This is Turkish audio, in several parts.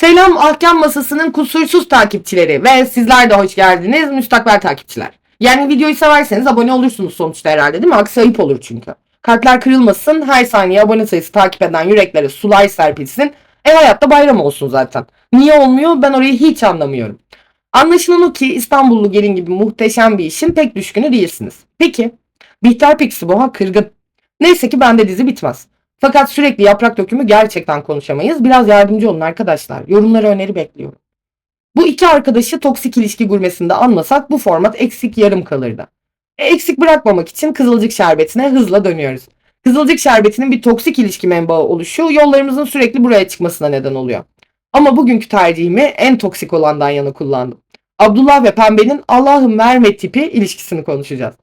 Selam ahkam masasının kusursuz takipçileri ve sizler de hoş geldiniz müstakbel takipçiler. Yani videoyu severseniz abone olursunuz sonuçta herhalde değil mi? Aksi ayıp olur çünkü. Kalpler kırılmasın, her saniye abone sayısı takip eden yüreklere sular serpilsin. E hayatta bayram olsun zaten. Niye olmuyor ben orayı hiç anlamıyorum. Anlaşılan o ki İstanbullu gelin gibi muhteşem bir işin pek düşkünü değilsiniz. Peki, Bihter Piksi Boğa kırgın. Neyse ki bende dizi bitmez. Fakat sürekli yaprak dökümü gerçekten konuşamayız. Biraz yardımcı olun arkadaşlar. Yorumlara öneri bekliyorum. Bu iki arkadaşı toksik ilişki gurmesinde anmasak bu format eksik yarım kalırdı. E, eksik bırakmamak için Kızılcık Şerbeti'ne hızla dönüyoruz. Kızılcık Şerbeti'nin bir toksik ilişki menbaı oluşu yollarımızın sürekli buraya çıkmasına neden oluyor. Ama bugünkü tercihimi en toksik olandan yana kullandım. Abdullah ve Pembe'nin Allah'ın merhamet tipi ilişkisini konuşacağız.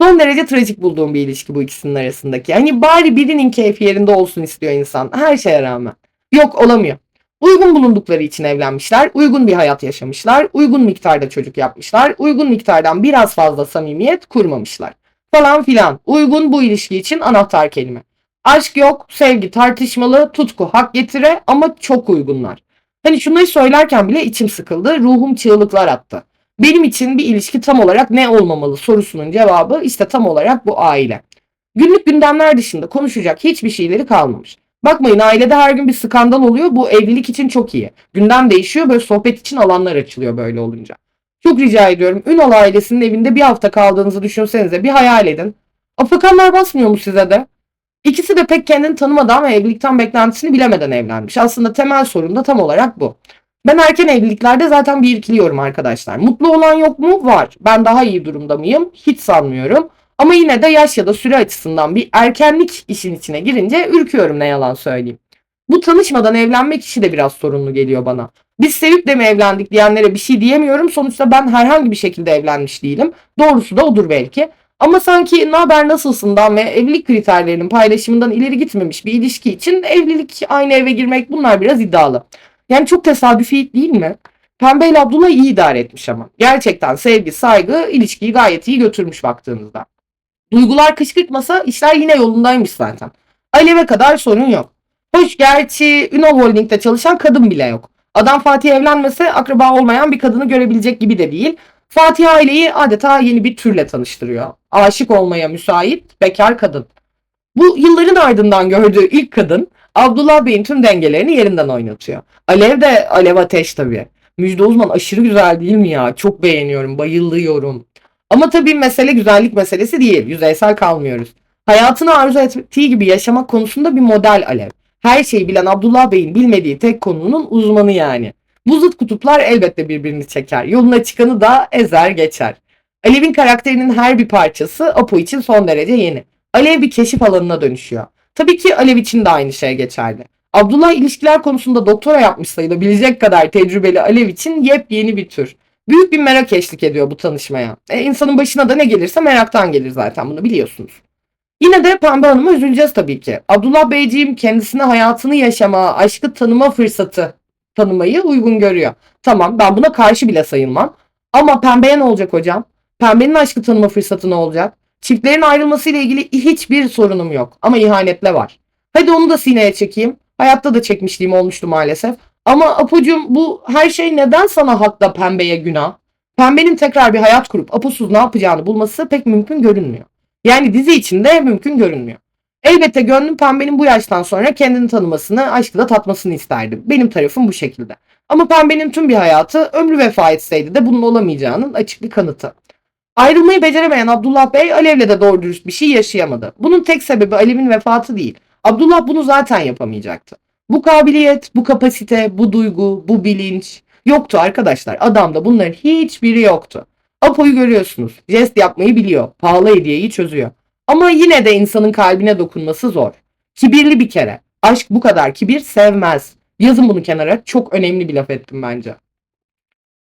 Son derece trajik bulduğum bir ilişki bu ikisinin arasındaki. Hani bari birinin keyfi yerinde olsun istiyor insan her şeye rağmen. Yok olamıyor. Uygun bulundukları için evlenmişler, uygun bir hayat yaşamışlar, uygun miktarda çocuk yapmışlar, uygun miktardan biraz fazla samimiyet kurmamışlar. Falan filan. Uygun bu ilişki için anahtar kelime. Aşk yok, sevgi tartışmalı, tutku hak getire ama çok uygunlar. Hani şunları söylerken bile içim sıkıldı, ruhum çığlıklar attı. Benim için bir ilişki tam olarak ne olmamalı sorusunun cevabı işte tam olarak bu aile. Günlük gündemler dışında konuşacak hiçbir şeyleri kalmamış. Bakmayın ailede her gün bir skandal oluyor. Bu evlilik için çok iyi. Gündem değişiyor böyle sohbet için alanlar açılıyor böyle olunca. Çok rica ediyorum. Ünal ailesinin evinde bir hafta kaldığınızı düşünsenize bir hayal edin. Afakanlar basmıyor mu size de? İkisi de pek kendini tanımadan ve evlilikten beklentisini bilemeden evlenmiş. Aslında temel sorun da tam olarak bu. Ben erken evliliklerde zaten bir irkiliyorum arkadaşlar. Mutlu olan yok mu? Var. Ben daha iyi durumda mıyım? Hiç sanmıyorum. Ama yine de yaş ya da süre açısından bir erkenlik işin içine girince ürküyorum ne yalan söyleyeyim. Bu tanışmadan evlenmek işi de biraz sorunlu geliyor bana. Biz sevip de mi evlendik diyenlere bir şey diyemiyorum. Sonuçta ben herhangi bir şekilde evlenmiş değilim. Doğrusu da odur belki. Ama sanki ne haber nasılsından ve evlilik kriterlerinin paylaşımından ileri gitmemiş bir ilişki için evlilik, aynı eve girmek bunlar biraz iddialı. Yani çok tesadüfi değil mi? Pembe ile Abdullah iyi idare etmiş ama. Gerçekten sevgi, saygı ilişkiyi gayet iyi götürmüş baktığınızda. Duygular kışkırtmasa işler yine yolundaymış zaten. Alev'e kadar sorun yok. Hoş gerçi Ünal Holding'de çalışan kadın bile yok. Adam Fatih evlenmese akraba olmayan bir kadını görebilecek gibi de değil. Fatih aileyi adeta yeni bir türle tanıştırıyor. Aşık olmaya müsait bekar kadın. Bu yılların ardından gördüğü ilk kadın Abdullah Bey'in tüm dengelerini yerinden oynatıyor. Alev de Alev Ateş tabii. Müjde Uzman aşırı güzel değil mi ya? Çok beğeniyorum, bayılıyorum. Ama tabii mesele güzellik meselesi değil. Yüzeysel kalmıyoruz. Hayatını arzu ettiği gibi yaşamak konusunda bir model Alev. Her şeyi bilen Abdullah Bey'in bilmediği tek konunun uzmanı yani. Bu zıt kutuplar elbette birbirini çeker. Yoluna çıkanı da ezer geçer. Alev'in karakterinin her bir parçası Apo için son derece yeni. Alev bir keşif alanına dönüşüyor. Tabii ki Alev için de aynı şey geçerli. Abdullah ilişkiler konusunda doktora yapmış sayılabilecek kadar tecrübeli Alev için yepyeni bir tür. Büyük bir merak eşlik ediyor bu tanışmaya. E, insanın başına da ne gelirse meraktan gelir zaten bunu biliyorsunuz. Yine de Pembe Hanım'a üzüleceğiz tabii ki. Abdullah Beyciğim kendisine hayatını yaşama, aşkı tanıma fırsatı tanımayı uygun görüyor. Tamam ben buna karşı bile sayılmam. Ama Pembe'ye ne olacak hocam? Pembe'nin aşkı tanıma fırsatı ne olacak? Çiftlerin ayrılmasıyla ilgili hiçbir sorunum yok. Ama ihanetle var. Hadi onu da sineye çekeyim. Hayatta da çekmişliğim olmuştu maalesef. Ama Apocuğum bu her şey neden sana hakla pembeye günah? Pembenin tekrar bir hayat kurup Aposuz ne yapacağını bulması pek mümkün görünmüyor. Yani dizi içinde mümkün görünmüyor. Elbette gönlüm pembenin bu yaştan sonra kendini tanımasını, aşkı da tatmasını isterdim. Benim tarafım bu şekilde. Ama pembenin tüm bir hayatı ömrü vefa etseydi de bunun olamayacağının açık bir kanıtı. Ayrılmayı beceremeyen Abdullah Bey Alev'le de doğru dürüst bir şey yaşayamadı. Bunun tek sebebi Alev'in vefatı değil. Abdullah bunu zaten yapamayacaktı. Bu kabiliyet, bu kapasite, bu duygu, bu bilinç yoktu arkadaşlar. Adamda bunların hiçbiri yoktu. Apo'yu görüyorsunuz. Jest yapmayı biliyor. Pahalı hediyeyi çözüyor. Ama yine de insanın kalbine dokunması zor. Kibirli bir kere. Aşk bu kadar kibir sevmez. Yazın bunu kenara. Çok önemli bir laf ettim bence.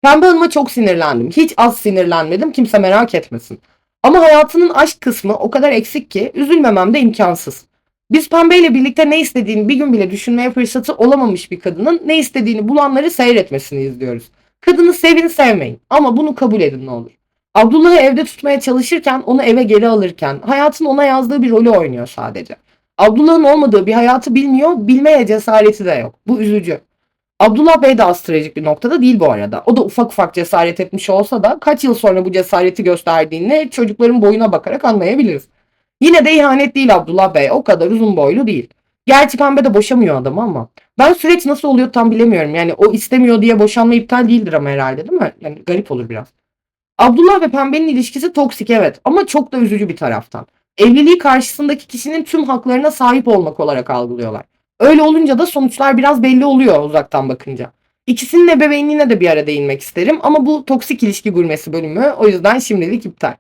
Pembe Hanım'a çok sinirlendim. Hiç az sinirlenmedim. Kimse merak etmesin. Ama hayatının aşk kısmı o kadar eksik ki üzülmemem de imkansız. Biz Pembe ile birlikte ne istediğini bir gün bile düşünmeye fırsatı olamamış bir kadının ne istediğini bulanları seyretmesini izliyoruz. Kadını sevin sevmeyin ama bunu kabul edin ne olur. Abdullah'ı evde tutmaya çalışırken onu eve geri alırken hayatın ona yazdığı bir rolü oynuyor sadece. Abdullah'ın olmadığı bir hayatı bilmiyor, bilmeye cesareti de yok. Bu üzücü. Abdullah Bey de az trajik bir noktada değil bu arada. O da ufak ufak cesaret etmiş olsa da kaç yıl sonra bu cesareti gösterdiğini çocukların boyuna bakarak anlayabiliriz. Yine de ihanet değil Abdullah Bey. O kadar uzun boylu değil. Gerçi pembe de boşamıyor adamı ama. Ben süreç nasıl oluyor tam bilemiyorum. Yani o istemiyor diye boşanma iptal değildir ama herhalde değil mi? Yani garip olur biraz. Abdullah ve Pembe'nin ilişkisi toksik evet ama çok da üzücü bir taraftan. Evliliği karşısındaki kişinin tüm haklarına sahip olmak olarak algılıyorlar. Öyle olunca da sonuçlar biraz belli oluyor uzaktan bakınca. İkisinin ebeveynliğine de bir ara değinmek isterim ama bu toksik ilişki gurmesi bölümü o yüzden şimdilik iptal.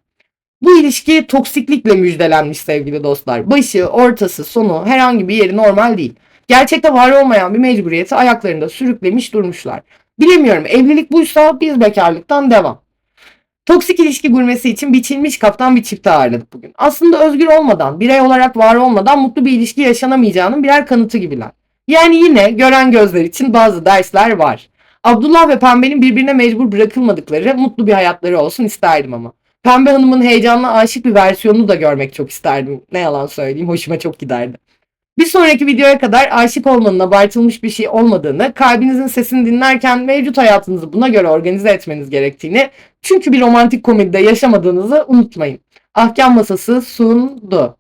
Bu ilişki toksiklikle müjdelenmiş sevgili dostlar. Başı, ortası, sonu herhangi bir yeri normal değil. Gerçekte var olmayan bir mecburiyeti ayaklarında sürüklemiş durmuşlar. Bilemiyorum evlilik buysa biz bekarlıktan devam. Toksik ilişki gurmesi için biçilmiş kaptan bir çifti ağırladık bugün. Aslında özgür olmadan, birey olarak var olmadan mutlu bir ilişki yaşanamayacağının birer kanıtı gibiler. Yani yine gören gözler için bazı dersler var. Abdullah ve Pembe'nin birbirine mecbur bırakılmadıkları mutlu bir hayatları olsun isterdim ama. Pembe Hanım'ın heyecanla aşık bir versiyonunu da görmek çok isterdim. Ne yalan söyleyeyim hoşuma çok giderdi. Bir sonraki videoya kadar aşık olmanın abartılmış bir şey olmadığını, kalbinizin sesini dinlerken mevcut hayatınızı buna göre organize etmeniz gerektiğini, çünkü bir romantik komedide yaşamadığınızı unutmayın. Ahkam Masası sundu.